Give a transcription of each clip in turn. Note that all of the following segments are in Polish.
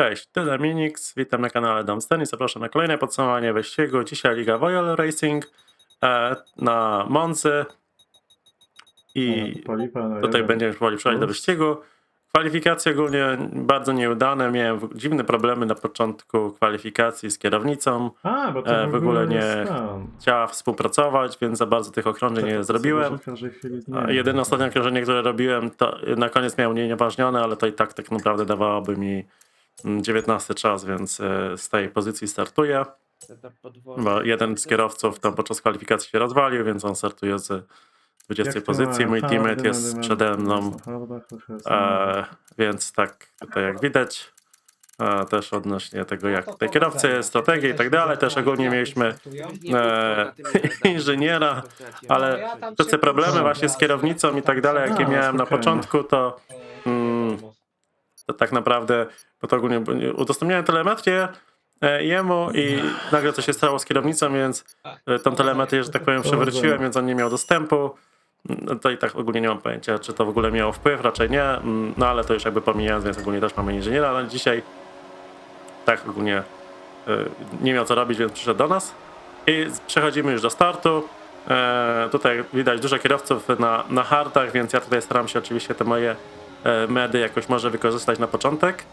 Cześć, to Dominix, witam na kanale Dumpster i zapraszam na kolejne podsumowanie wyścigu. Dzisiaj Liga Royal Racing e, na Monzy i na tutaj będziemy powoli przechodzić do plus. wyścigu. Kwalifikacje ogólnie bardzo nieudane, miałem dziwne problemy na początku kwalifikacji z kierownicą. A, bo to e, w ogóle nie-. Chciała współpracować, więc za bardzo tych okrążeń nie zrobiłem. Jedyne ostatnie okrążenie, które robiłem, to na koniec miał unieważnione, ale to i tak tak naprawdę dawałoby mi 19 czas, więc e, z tej pozycji startuję. Bo jeden z kierowców tam podczas kwalifikacji się rozwalił, więc on startuje z 20 Jak to pozycji. Mój teammate jest przede mną, e, więc tak tutaj jak widać. E, też odnośnie tego, jak tutaj kierowcy, strategii i tak dalej. Też ogólnie mieliśmy e, inżyniera, ale te problemy właśnie z kierownicą i tak dalej, jakie No, miałem na początku, to to tak naprawdę, bo to ogólnie udostępniałem telemetrię e, jemu i nagle to się stało z kierownicą, więc e, tą telemetrię, że tak powiem, przewróciłem, więc on nie miał dostępu. Mm, To i tak ogólnie nie mam pojęcia, czy to w ogóle miało wpływ, raczej nie, Mm, no ale to już jakby pomijając, więc ogólnie też mamy inżyniera, ale dzisiaj tak ogólnie e, nie miał co robić, więc przyszedł do nas. I przechodzimy już do startu. Tutaj widać dużo kierowców na, na hardach, więc ja tutaj staram się oczywiście te moje medy jakoś może wykorzystać na początek.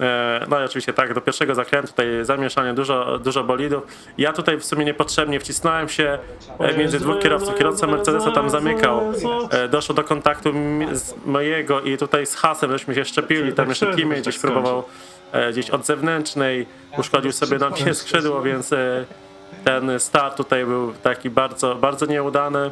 E, no i oczywiście tak, do pierwszego zakrętu tutaj zamieszanie, dużo, dużo bolidów. Ja tutaj w sumie niepotrzebnie wcisnąłem się e, między dwóch kierowców. Kierowca Mercedesa tam zamykał. E, Doszło do kontaktu mojego i tutaj z hasem żeśmy się szczepili. Tam jeszcze teammate gdzieś próbował e, gdzieś od zewnętrznej, uszkodził sobie na mnie skrzydło, więc e, ten start tutaj był taki bardzo, bardzo nieudany.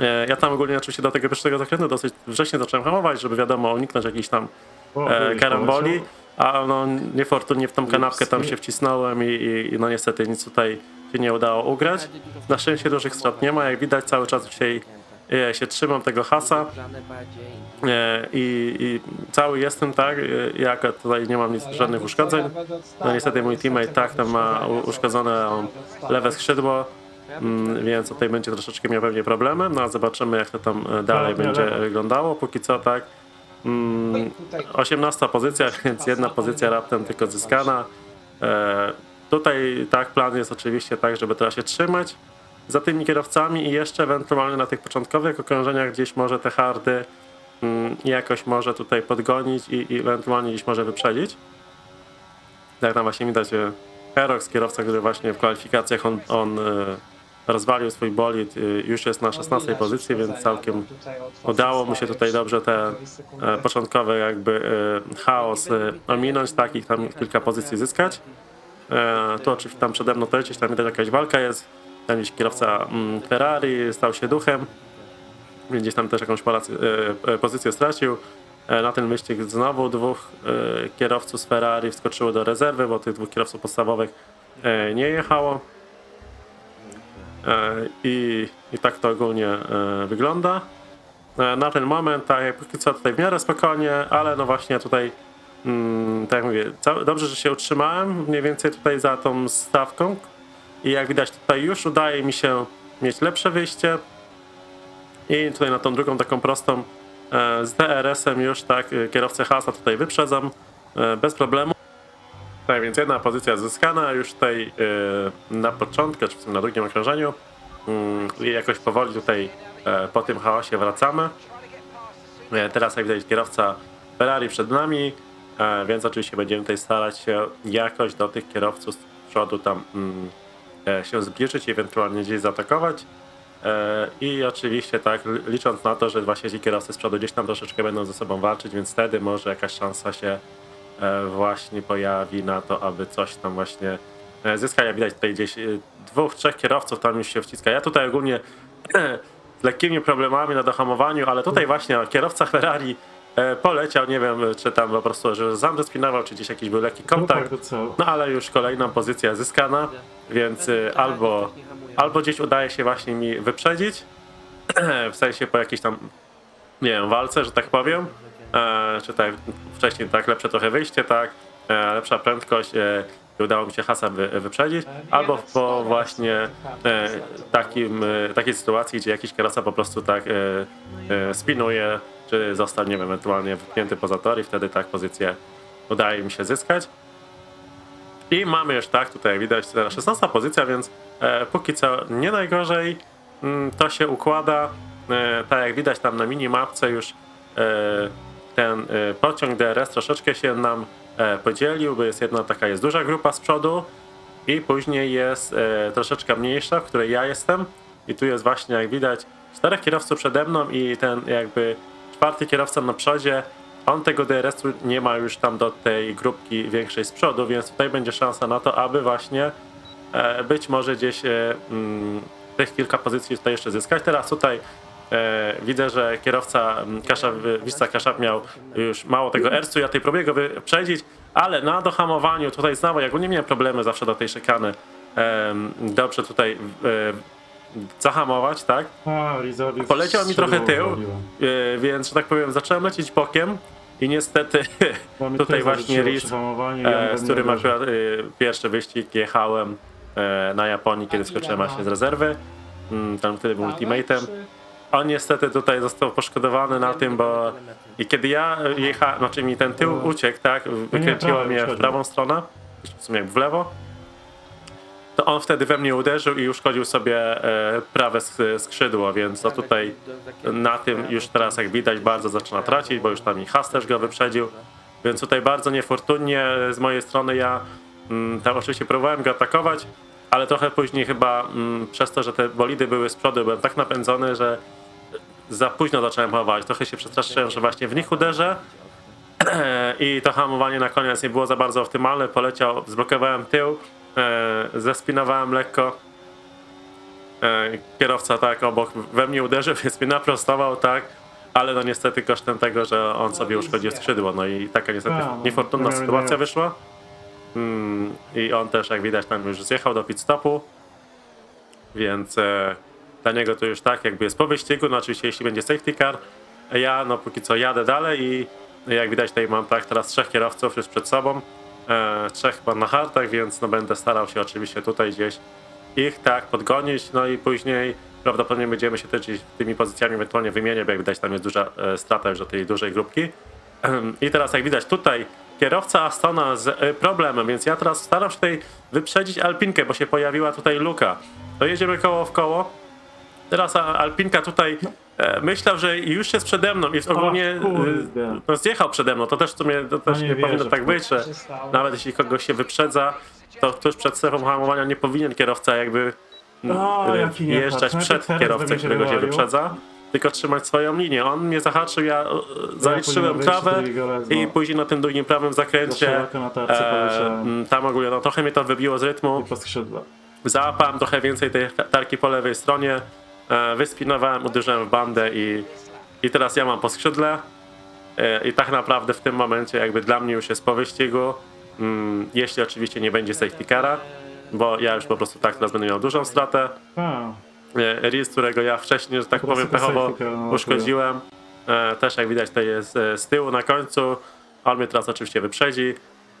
E, Ja tam ogólnie oczywiście do tego pierwszego zakrętu dosyć wcześnie zacząłem hamować, żeby wiadomo uniknąć jakichś tam O, e, karamboli, a no niefortunnie w tą kanapkę tam się wcisnąłem i, i, no niestety nic tutaj się nie udało ugrać. Na szczęście dużych strat nie ma, jak widać cały czas dzisiaj e, się trzymam tego hasa e, i, i cały jestem tak, e, jak tutaj nie mam nic, żadnych uszkodzeń. No niestety mój teammate tak tam ma uszkodzone lewe skrzydło, mm, więc tutaj będzie troszeczkę miał pewnie problemy, no a zobaczymy jak to tam e, dalej Tak, będzie lewo. wyglądało. Póki co tak. Mm, 18 pozycja, więc jedna pozycja raptem tylko zyskana. E, tutaj tak, plan jest oczywiście tak, żeby teraz się trzymać za tymi kierowcami i jeszcze ewentualnie na tych początkowych okrążeniach gdzieś może te hardy mm, jakoś może tutaj podgonić i, i ewentualnie gdzieś może wyprzedzić. Jak tam właśnie widać e, Herox, kierowca, który właśnie w kwalifikacjach on, on e, rozwalił swój bolid, e, już jest na 16 pozycji, więc całkiem udało mu się tutaj dobrze te e, początkowy jakby e, chaos e, ominąć, takich tam kilka pozycji zyskać. Tu oczywiście tam przede mną też gdzieś tam jakaś walka jest. Tam gdzieś kierowca mm, Ferrari stał się duchem, gdzieś tam też jakąś pozycję stracił. Na ten wyścig znowu dwóch kierowców z Ferrari wskoczyło do rezerwy, bo tych dwóch kierowców podstawowych nie jechało. E, I, I tak to ogólnie e, wygląda. E, Na ten moment, tak jak póki co tutaj w miarę spokojnie, ale no właśnie tutaj, mm, tak jak mówię, dobrze, że się utrzymałem mniej więcej tutaj za tą stawką i jak widać tutaj już udaje mi się mieć lepsze wyjście i tutaj na tą drugą taką prostą z DRS-em już tak kierowcę Hasa tutaj wyprzedzam bez problemu. Tak więc jedna pozycja zyskana już tutaj e, na początku, czy w sumie na drugim okrążeniu. Mm, I jakoś powoli tutaj e, po tym chaosie wracamy. E, Teraz jak widać kierowca Ferrari przed nami, e, więc oczywiście będziemy tutaj starać się jakoś do tych kierowców z przodu tam mm, się zbliżyć i ewentualnie gdzieś zaatakować. I oczywiście tak, li- licząc na to, że właśnie ci kierowcy z przodu gdzieś tam troszeczkę będą ze sobą walczyć, więc wtedy może jakaś szansa się właśnie pojawi na to, aby coś tam właśnie e, zyskać. Jak widać tutaj gdzieś e, dwóch, trzech kierowców tam już się wciska. Ja tutaj ogólnie z lekkimi problemami na dohamowaniu, ale tutaj właśnie kierowca Ferrari e, poleciał, nie wiem czy tam po prostu, że sam zespinował, czy gdzieś jakiś był lekki No kontakt. tak, co? No ale już kolejna pozycja zyskana, więc albo, albo gdzieś udaje się właśnie mi wyprzedzić, w sensie po jakiejś tam, nie wiem, walce, że tak powiem, e, czy tak wcześniej tak lepsze trochę wyjście, tak, e, lepsza prędkość e, i udało mi się hasa wy, wyprzedzić, albo po właśnie e, takim, e, takiej sytuacji, gdzie jakiś kierowca po prostu tak e, e, spinuje, czy został, nie wiem, ewentualnie wypchnięty poza tor i wtedy tak pozycję udaje mi się zyskać. I mamy już tak, tutaj widać teraz 16 pozycja, więc e, póki co nie najgorzej mm, to się układa. E, tak jak widać tam na minimapce już e, ten e, pociąg DRS troszeczkę się nam e, podzielił, bo jest jedna taka jest duża grupa z przodu i później jest e, troszeczkę mniejsza, w której ja jestem i tu jest właśnie jak widać czterech kierowców przede mną i ten jakby czwarty kierowca na przodzie on tego DRS-u nie ma już tam do tej grupki większej z przodu, więc tutaj będzie szansa na to, aby właśnie e, być może gdzieś mm, tych kilka pozycji tutaj jeszcze zyskać. Teraz tutaj widzę, że kierowca mm, Kasza, Wisca Kaszab miał już mało tego ersu, ja tej próbuję go wyprzedzić, ale na dohamowaniu tutaj znowu, jak nie miałem problemy zawsze do tej szykany, dobrze tutaj e, zahamować, tak? Poleciał mi trochę tył, e, więc że tak powiem zacząłem lecieć bokiem i niestety tutaj właśnie Riz, e, z którym akurat e, pierwszy wyścig jechałem e, na Japonii, kiedy skoczyłem właśnie z rezerwy. Mm, Tam wtedy był ultimatem. On niestety tutaj został poszkodowany na tym, bo i kiedy ja jechałem, znaczy mi ten tył uciekł, tak, wykręciło prawo, mnie w prawą stronę, w sumie jak w lewo, to on wtedy we mnie uderzył i uszkodził sobie e, prawe sk- skrzydło, więc to tutaj na tym już teraz jak widać bardzo zaczyna tracić, bo już tam i Has też go wyprzedził, więc tutaj bardzo niefortunnie z mojej strony ja mm, tam oczywiście próbowałem go atakować, ale trochę później chyba mm, przez to, że te bolidy były z przodu, byłem tak napędzony, że za późno zacząłem hamować. Trochę się przestraszyłem, że właśnie w nich uderzę i to hamowanie na koniec nie było za bardzo optymalne. Poleciał, zblokowałem tył, e, zespinowałem lekko. E, kierowca tak obok we mnie uderzył, więc mnie naprostował, tak. Ale no niestety kosztem tego, że on sobie uszkodził skrzydło. No i taka niestety A, no, niefortunna sytuacja wyszła. Mm, I on też, jak widać, tam już zjechał do pit stopu. Więc e, dla niego to już tak, jakby jest po wyścigu. No oczywiście, jeśli będzie safety car, ja no póki co jadę dalej i jak widać tutaj mam tak teraz trzech kierowców już przed sobą. E, trzech chyba na hartach, więc no będę starał się oczywiście tutaj gdzieś ich tak podgonić, no i później prawdopodobnie będziemy się też tymi pozycjami ewentualnie wymieniać, bo jak widać tam jest duża e, strata już do tej dużej grupki. I teraz jak widać tutaj kierowca Astona z e, problemem, więc ja teraz staram się tutaj wyprzedzić Alpinkę, bo się pojawiła tutaj luka. To jedziemy koło w koło. Teraz Alpinka tutaj e, myślał, że już jest przede mną i ogólnie e, kurde. no, zjechał przede mną. To też w sumie to też nie nie, wierzę powinno tak być, że nawet jeśli kogoś się wyprzedza, to tuż przed strefą hamowania nie powinien kierowca jakby mm, O, e, niepad. jeżdżać przed się którego się wyprzedza, tylko trzymać swoją linię. On mnie zahaczył, ja e, zaliczyłem trawę i później na tym drugim prawym zakręcie e, tam ogólnie no, trochę mnie to wybiło z rytmu. Załapałem trochę więcej tej tarki po lewej stronie, wyspinowałem, uderzyłem w bandę i, i teraz ja mam po skrzydle. E, I tak naprawdę w tym momencie jakby dla mnie już jest po wyścigu, mm, jeśli oczywiście nie będzie safety cara, bo ja już po prostu tak teraz będę miał dużą stratę. E, Riz, którego ja wcześniej, że tak powiem, pechowo nalatuje. uszkodziłem, e, też jak widać tutaj jest e, z tyłu na końcu. On mnie teraz oczywiście wyprzedzi,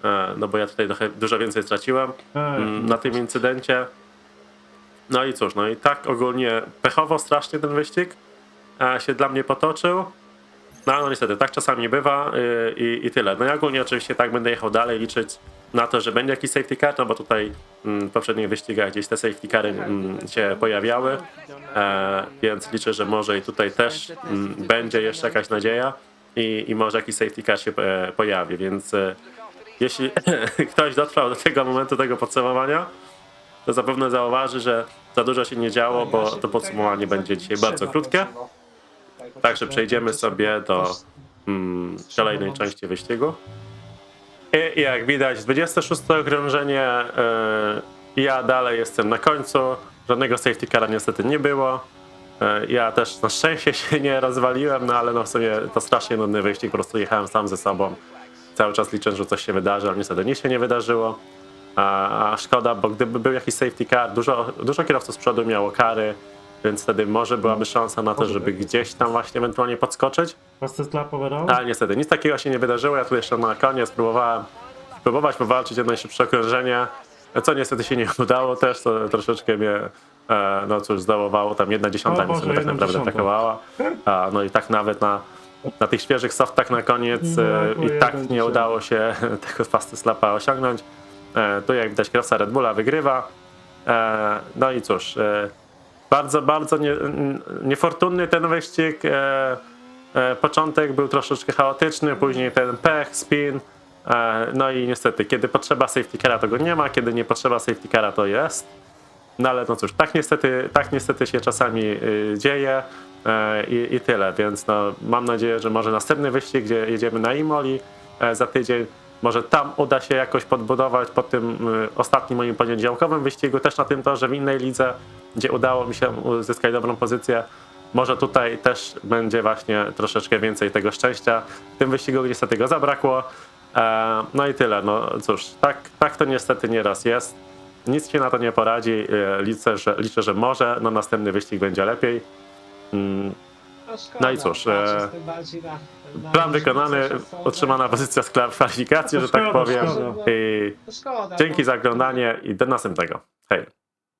e, no bo ja tutaj trochę dużo więcej straciłem mm, na tym incydencie. No i cóż, no i tak ogólnie pechowo strasznie ten wyścig e, się dla mnie potoczył. No no niestety, tak czasami bywa y, i, i tyle. No i ogólnie oczywiście tak będę jechał dalej, liczyć na to, że będzie jakiś safety car, no bo tutaj mm, w poprzednich wyścigach gdzieś te safety cary mm, się pojawiały, e, więc liczę, że może i tutaj też mm, będzie jeszcze jakaś nadzieja i, i może jakiś safety car się e, pojawi, więc jeśli ktoś dotrwał do tego momentu tego podsumowania, to zapewne zauważy, że za dużo się nie działo, bo to podsumowanie będzie dzisiaj bardzo krótkie. Także przejdziemy sobie do mm, kolejnej części wyścigu. I, jak widać, 26 okrążenie. Yy, ja dalej jestem na końcu. Żadnego safety cara niestety nie było. Yy, ja też na szczęście się nie rozwaliłem, no ale no w sumie to strasznie nudny wyścig. Po prostu jechałem sam ze sobą. Cały czas licząc, że coś się wydarzy, ale niestety nic się nie wydarzyło. A, szkoda, bo gdyby był jakiś safety car, dużo, dużo kierowców z przodu miało kary, więc wtedy może byłaby szansa na to, żeby gdzieś tam właśnie ewentualnie podskoczyć. Fastest lap overall? Ale niestety nic takiego się nie wydarzyło. Ja tu jeszcze na koniec próbowałem spróbować powalczyć o najszybsze okrążenie, co niestety się nie udało też, to troszeczkę mnie e, no cóż, zdołowało, tam jedna dziesiąta O mi Boże, sobie tak naprawdę dziesiąta. brakowało. A, no i tak nawet na na tych świeżych softach na koniec No, i tak nie udało się tego fasty slapa osiągnąć. E, Tu jak widać kierowca Red Bulla wygrywa. E, No i cóż, e, bardzo, bardzo nie, niefortunny ten wyścig. Początek był troszeczkę chaotyczny, później ten pech, spin. No i niestety, kiedy potrzeba safety cara, to go nie ma, kiedy nie potrzeba safety cara, to jest. No ale no cóż, tak niestety, tak niestety się czasami y, dzieje i, i tyle, więc no, mam nadzieję, że może następny wyścig, gdzie jedziemy na Imoli za tydzień, może tam uda się jakoś podbudować po tym y, ostatnim moim poniedziałkowym wyścigu, też na tym torze w innej lidze, gdzie udało mi się uzyskać dobrą pozycję. Może tutaj też będzie właśnie troszeczkę więcej tego szczęścia. W tym wyścigu niestety go zabrakło. E, No i tyle. No cóż, tak, tak to niestety nieraz jest. Nic się na to nie poradzi. E, Liczę, że, liczę, że może no następny wyścig będzie lepiej. Mm, No, No i cóż, patrzę e, Plan wykonany, otrzymana pozycja z kwalifikacji, że tak powiem. I dzięki za oglądanie i do następnego. Hej.